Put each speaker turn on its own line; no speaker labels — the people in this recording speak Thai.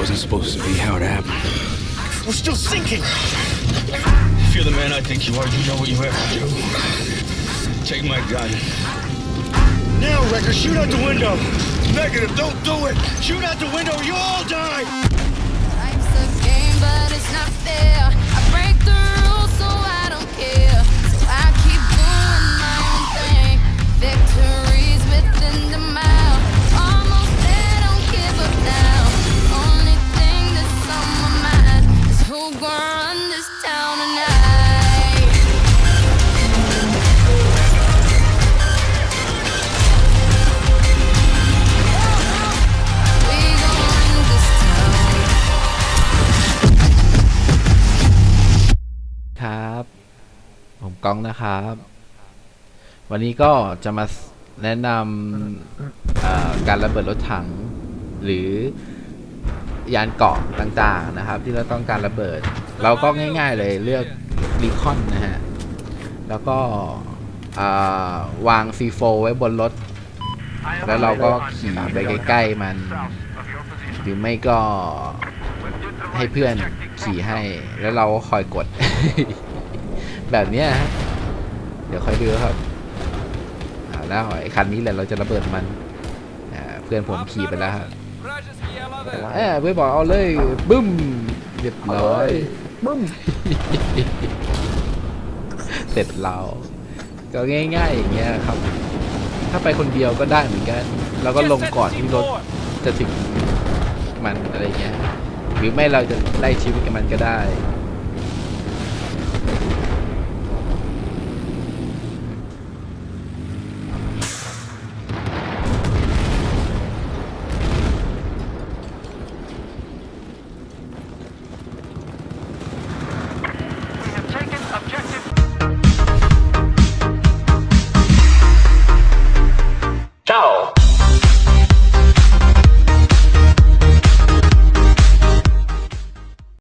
wasn't supposed to be how it happened.
We're still sinking.
If you're the man I think you are, you know what you have to do. Take my gun.
Now, Wrecker, shoot out the window.
Negative, don't do it!
Shoot out the window, or you all die.
ก้องนะครับ วันนี้ก็จะมาแนะนำการระเบิดรถถัง หรือยานเกาะต่างๆนะครับ ที่เราต้องการระเบิด เราก็ง่ายๆเลยเลือกรีคอนนะฮะ แล้วก็อ่าวาง C4 ไว้บนรถ แล้วเราก็ขี่ไปใกล้ๆมัน หรือไม่ก็ให้เพื่อนขี่ให้ แล้วเราก็คอยกด แบบเนี้ยฮะเดี๋ยวคอยดูครับอ่าแล้วไอ้คันนี้แหละเราจะระเบิดมันอ่าเพื่อนผมขี่ไปแล้วครับเอ้ยเพื่อนบอกเอาเลยบึ้มเรียบร้อยบึ้มเสร็จเรา ก็ง่ายๆอย่างเงี้ยครับ ถ้าไปคนเดียวก็ได้เหมือนกันแล้วก็ลงก่อนที่รถจะถึงมันอะไรเงี้ยหรือไม่เราจะไล่ชีวิตกับมันก็ได้